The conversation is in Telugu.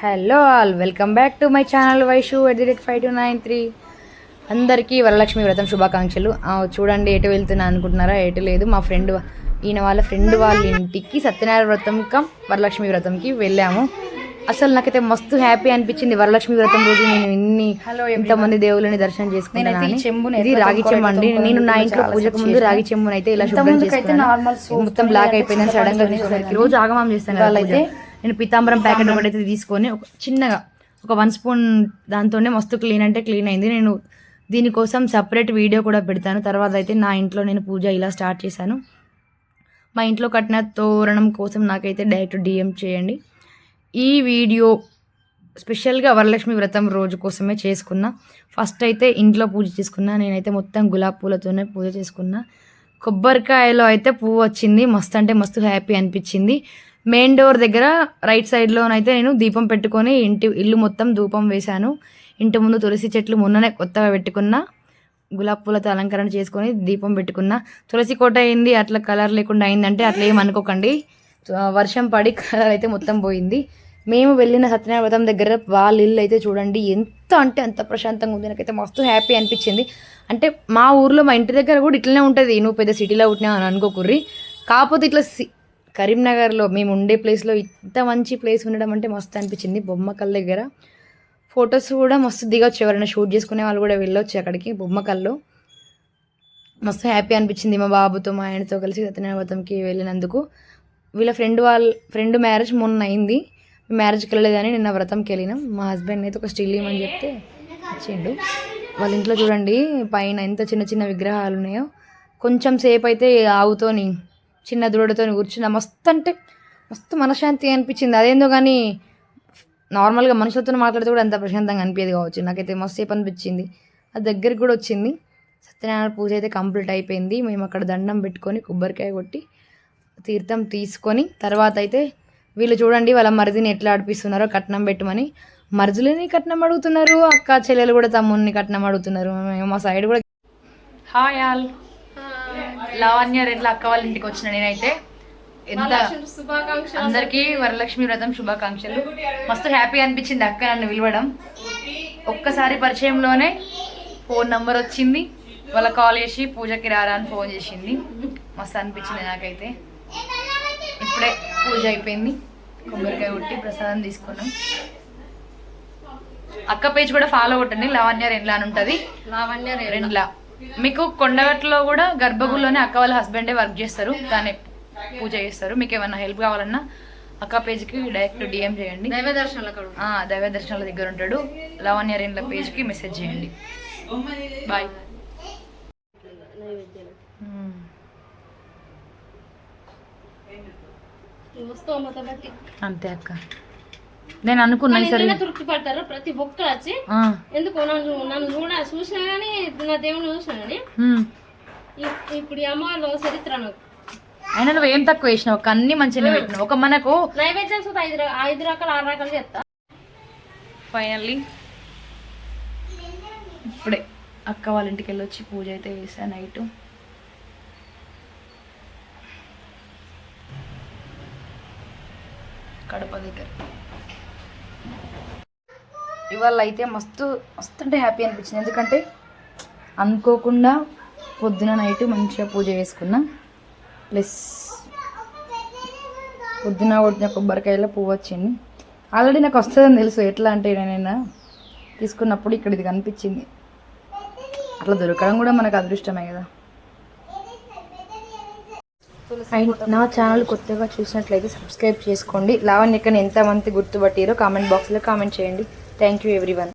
Hello all welcome back to my channel Vaishu at the rate five two nine three. అందరికీ వరలక్ష్మి వ్రతం శుభాకాంక్షలు. చూడండి ఎటు వెళ్తున్నా అనుకుంటున్నారా? ఎటు లేదు. మా ఫ్రెండ్ ఈయన వాళ్ళ ఫ్రెండ్ వాళ్ళ ఇంటికి సత్యనారాయణ వ్రతం కం వరలక్ష్మి వ్రతంకి వెళ్ళాము. అసలు నాకైతే మస్తు హ్యాపీ అనిపించింది వరలక్ష్మి వ్రతం రోజు నేను ఇన్ని ఎంతమంది దేవుళ్ళని దర్శనం చేసుకున్నాను ఇది రాగి చెంబు అండి. నేను నా ఇంట్లో పూజకు ముందు. రాగి చెంబుని అయితే ఇలా శుభ్రం చేసుకున్నాను. మొత్తం బ్లాక్ అయిపోయిందని సడన్గా రోజు ఆగమం చేస్తాను పూజ. నేను పితాంబరం ప్యాకెట్ ఒకటైతే తీసుకొని ఒక చిన్నగా ఒక వన్ స్పూన్ దాంతోనే మస్తు క్లీన్ అంటే క్లీన్ అయింది. నేను దీనికోసం సపరేట్ వీడియో కూడా పెడతాను. తర్వాత అయితే నా ఇంట్లో నేను పూజ ఇలా స్టార్ట్ చేశాను. మా ఇంట్లో కట్టిన తోరణం కోసం నాకైతే డైరెక్ట్ డిఎం చేయండి. ఈ వీడియో స్పెషల్గా వరలక్ష్మి వ్రతం రోజు కోసమే చేసుకున్నా. ఫస్ట్ అయితే ఇంట్లో పూజ చేసుకున్నా. నేనైతే మొత్తం గులాబ్ పూలతోనే పూజ చేసుకున్నా. కొబ్బరికాయలో అయితే పువ్వు వచ్చింది. మస్తు అంటే మస్తు హ్యాపీ అనిపించింది. మెయిన్ డోర్ దగ్గర రైట్ సైడ్లోనైతే నేను దీపం పెట్టుకొని ఇంటి ఇల్లు మొత్తం ధూపం వేశాను. ఇంటి ముందు తులసి చెట్లు మొన్ననే కొత్తగా పెట్టుకున్న గులాబ్ పూలతో అలంకరణ చేసుకొని దీపం పెట్టుకున్న. తులసి కోట అయింది అట్లా కలర్ లేకుండా అయిందంటే అట్లా ఏమనుకోకండి వర్షం పడి కలర్ అయితే మొత్తం పోయింది. మేము వెళ్ళిన సత్యనారాయణ వ్రతం దగ్గర వాళ్ళ ఇల్లు అయితే చూడండి ఎంత అంటే అంత ప్రశాంతంగా ఉంది. నాకైతే మస్తు హ్యాపీ అనిపించింది. అంటే మా ఊర్లో మా ఇంటి దగ్గర కూడా ఇట్లనే ఉంటుంది. నువ్వు పెద్ద సిటీలో పుట్టినా అని అనుకోకుర్రి కాకపోతే ఇట్లా సి- కరీంనగర్లో మేము ఉండే ప్లేస్లో ఇంత మంచి ప్లేస్ ఉండడం అంటే మస్తు అనిపించింది. బొమ్మకల్ దగ్గర ఫొటోస్ కూడా మస్తు దిగొచ్చు. ఎవరైనా షూట్ చేసుకునే వాళ్ళు కూడా వెళ్ళొచ్చు అక్కడికి బొమ్మకల్లో. మస్తు హ్యాపీ అనిపించింది మా బాబుతో మా ఆయనతో కలిసి సత్యనారాయణ వ్రతంకి వెళ్ళినందుకు. వీళ్ళ ఫ్రెండ్ వాళ్ళ ఫ్రెండ్ మ్యారేజ్ మొన్న అయింది. మ్యారేజ్కి వెళ్ళలేదని నిన్న వ్రతంకి వెళ్ళినాం మా హస్బెండ్ అయితే ఒక స్టిల్ ఇవ్వమని చెప్తే ఇచ్చిండు. వాళ్ళ ఇంట్లో చూడండి పైన ఎంత చిన్న చిన్న విగ్రహాలు ఉన్నాయో. కొంచెం సేపు అయితే ఆవుతోని చిన్న దూడతో కూర్చున్నా. మస్తు అంటే మస్తు మనశ్శాంతి అనిపించింది. అదేందో కానీ నార్మల్గా మనుషులతో మాట్లాడితే కూడా అంత ప్రశాంతంగా అనిపించేది కావచ్చు. నాకైతే మస్తు సేపు అనిపించింది. అది దగ్గరికి కూడా వచ్చింది. సత్యనారాయణ పూజ అయితే కంప్లీట్ అయిపోయింది. మేము అక్కడ దండం పెట్టుకొని కొబ్బరికాయ కొట్టి తీర్థం తీసుకొని తర్వాత అయితే వీళ్ళు చూడండి వాళ్ళ మరిదిని ఎట్లా ఆడిపిస్తున్నారో కట్నం పెట్టమని. మరుజులని కట్నం అడుగుతున్నారు అక్క చెల్లెలు కూడా తమ్ముడిని కట్నం అడుగుతున్నారు. మేము మా సైడ్ కూడా హాయ్ ఆల్ లావణ్య రెండు అక్క వాళ్ళ ఇంటికి వచ్చిన నేనైతే. ఎంత అందరికీ వరలక్ష్మి వ్రతం శుభాకాంక్షలు. మస్తు హ్యాపీ అనిపించింది అక్క నన్ను పిలవడం. ఒక్కసారి పరిచయంలోనే ఫోన్ నంబర్ వచ్చింది. వాళ్ళ కాల్ చేసి పూజకి రారా అని ఫోన్ చేసింది. మస్తు అనిపించింది నాకైతే. ఇప్పుడే పూజ అయిపోయింది. కొబ్బరికాయ కొట్టి ప్రసాదం తీసుకున్నాం. అక్క పేజ్ కూడా ఫాలో కొట్టండి. లావణ్య రెండ్లా అని ఉంటుంది. లావణ్య రెండ్లా. మీకు కొండగట్టులో కూడా గర్భగుడిలోనే అక్క వాళ్ళ హస్బెండే వర్క్ చేస్తారు. దాన్ని పూజ చేస్తారు. మీకు ఏమైనా హెల్ప్ కావాలన్నా అక్క పేజ్కి డైరెక్ట్ డిఎం చేయండి. దైవ దర్శనాలు దైవ దర్శనాల దగ్గర ఉంటాడు. లావణ్య రెండ్ల పేజ్కి మెసేజ్ చేయండి. బాయ్ అంతే అక్క. నేను అనుకున్నా సరే తృప్తి పడతారు ప్రతి ఒక్కరు వచ్చి ఎందుకు నన్ను నన్ను చూడ చూసినా కానీ నా దేవుని చూసినా కానీ ఇ- ఇప్పుడు ఈ అమ్మవారిలో చరిత్ర నాకు అయినా నువ్వు ఏం తక్కువ వేసినావు ఒక అన్ని మంచిగా పెట్టినావు. ఒక మనకు నైవేద్యం ఐదు ఐదు రకాలు ఆరు రకాలు చేస్తా. ఫైనల్లీ ఇప్పుడే అక్క వాళ్ళ ఇంటికి వెళ్ళి వచ్చి పూజ అయితే చేశాను నైట్. కడప దగ్గర. ఇవాళ అయితే మస్తు మస్తు అంటే హ్యాపీ అనిపించింది. ఎందుకంటే అనుకోకుండా పొద్దున నైట్ మంచిగా పూజ చేసుకున్నా. ప్లస్ పొద్దున కొట్టిన కొబ్బరికాయలో పువ్వు వచ్చింది. ఆల్రెడీ నాకు వస్తుందని తెలుసు. ఎట్లా అంటే నేను తీసుకున్నప్పుడు ఇక్కడ ఇది కనిపించింది. అట్లా దొరకడం కూడా మనకు అదృష్టమే కదా. అండ్ నా ఛానల్ కొత్తగా చూసినట్లయితే సబ్స్క్రైబ్ చేసుకోండి. లావణ్యకని ఎంతమంది గుర్తుపట్టారో కామెంట్ బాక్స్లో కామెంట్ చేయండి. Thank you everyone